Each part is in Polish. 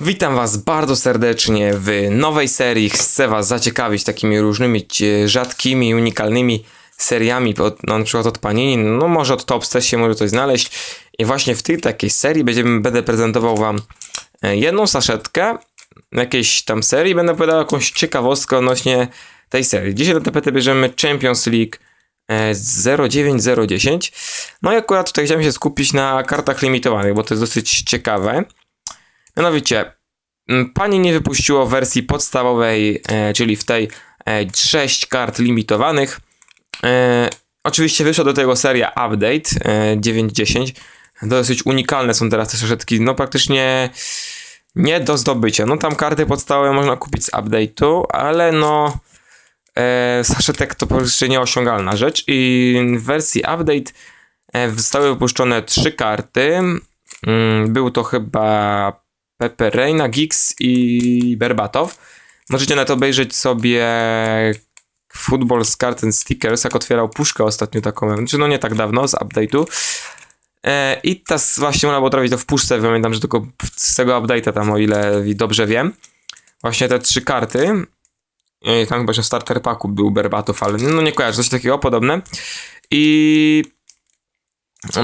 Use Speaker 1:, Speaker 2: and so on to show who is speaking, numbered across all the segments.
Speaker 1: Witam Was bardzo serdecznie w nowej serii. Chcę Was zaciekawić takimi różnymi e, rzadkimi, unikalnymi seriami, od, no, na przykład od Panini, no może od Tops też się może coś znaleźć. I właśnie w tej takiej serii będziemy, będę prezentował Wam e, jedną saszetkę jakiejś tam serii, będę opowiadał jakąś ciekawostkę odnośnie tej serii. Dzisiaj na tapetę bierzemy Champions League e, 09010. No i akurat tutaj chciałem się skupić na kartach limitowanych, bo to jest dosyć ciekawe. Mianowicie, mm, pani nie wypuściło wersji podstawowej, e, czyli w tej e, 6 kart limitowanych. E, oczywiście wyszła do tego seria Update e, 9.10. Dosyć unikalne są teraz te saszetki, no praktycznie nie do zdobycia. No tam karty podstawowe można kupić z update'u, ale no e, saszetek to prostu nieosiągalna rzecz i w wersji update e, zostały wypuszczone trzy karty. Mm, Był to chyba Pepe Reina, Giggs i Berbatow. Możecie na to obejrzeć sobie Football z Card and Stickers, jak otwierał puszkę ostatnio taką, znaczy no nie tak dawno, z update'u. E, I teraz właśnie można było trafić to w puszce, pamiętam, że tylko z tego update'a tam, o ile dobrze wiem. Właśnie te trzy karty. I tam chyba, że w starter packu był Berbatow, ale no nie kojarzę, coś takiego podobne. I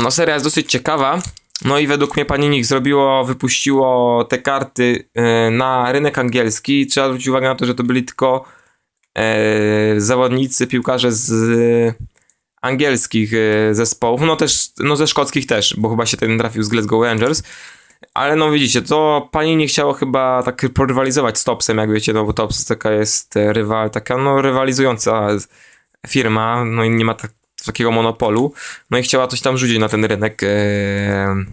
Speaker 1: no seria jest dosyć ciekawa. No i według mnie Panini zrobiło, wypuściło te karty e, na rynek angielski. Trzeba zwrócić uwagę na to, że to byli tylko e, zawodnicy, piłkarze z angielskich e, zespołów, no też, no ze szkockich też, bo chyba się ten trafił z Glasgow Rangers. Ale no widzicie, to Panini chciało chyba tak porywalizować z Topsem, jak wiecie, no bo Tops taka jest rywal, taka no rywalizująca firma, no i nie ma tak, takiego monopolu. No i chciała coś tam rzucić na ten rynek e,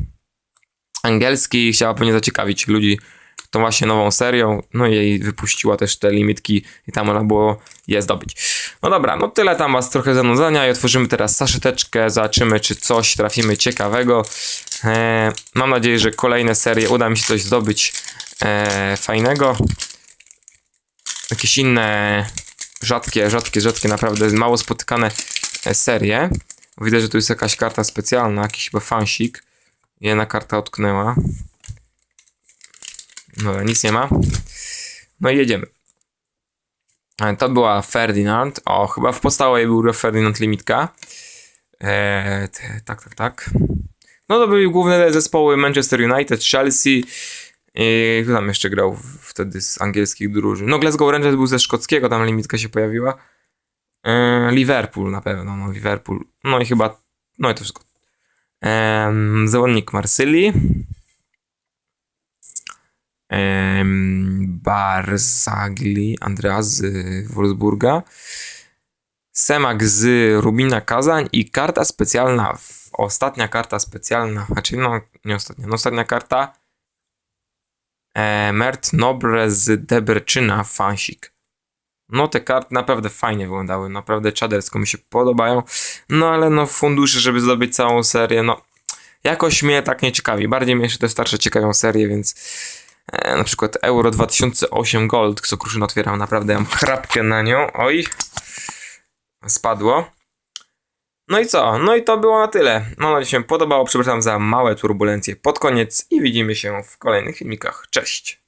Speaker 1: angielski i chciała pewnie zaciekawić ludzi tą właśnie nową serią. No i jej wypuściła też te limitki i tam można było je zdobyć. No dobra, no tyle tam was trochę zanudzania i otworzymy teraz saszeteczkę, zobaczymy czy coś trafimy ciekawego. E, mam nadzieję, że kolejne serie uda mi się coś zdobyć e, fajnego. Jakieś inne rzadkie, rzadkie, rzadkie, naprawdę mało spotykane e, serie. Widzę, że tu jest jakaś karta specjalna, jakiś chyba fansik. Jedna karta utknęła. Dobra, nic nie ma. No i jedziemy. E, To była Ferdinand. O, chyba w podstawowej był Ferdinand Limitka. Eee, tak, tak, tak. No to były główne zespoły Manchester United, Chelsea. I kto tam jeszcze grał wtedy z angielskich drużyn? No Glasgow Rangers był ze szkockiego, tam limitka się pojawiła. Eee, Liverpool na pewno, no Liverpool. No i chyba, no i to wszystko. Zawodnik Marsylii. Barzagli, Andreas z Wolfsburga, Semak z Rubina Kazań i karta specjalna, ostatnia karta specjalna, znaczy no nie ostatnia, no ostatnia karta e, Mert Nobre z Debreczyna Fansik. No te karty naprawdę fajnie wyglądały, naprawdę czadersko mi się podobają, no ale no fundusze, żeby zdobyć całą serię, no jakoś mnie tak nie ciekawi, bardziej mnie jeszcze te starsze ciekawią serie, więc E, na przykład Euro 2008 Gold, co Kruszyn otwierał, naprawdę mam chrapkę na nią. Oj, spadło. No i co? No i to było na tyle. Mam nadzieję, że się podobało. Przepraszam za małe turbulencje pod koniec i widzimy się w kolejnych filmikach. Cześć!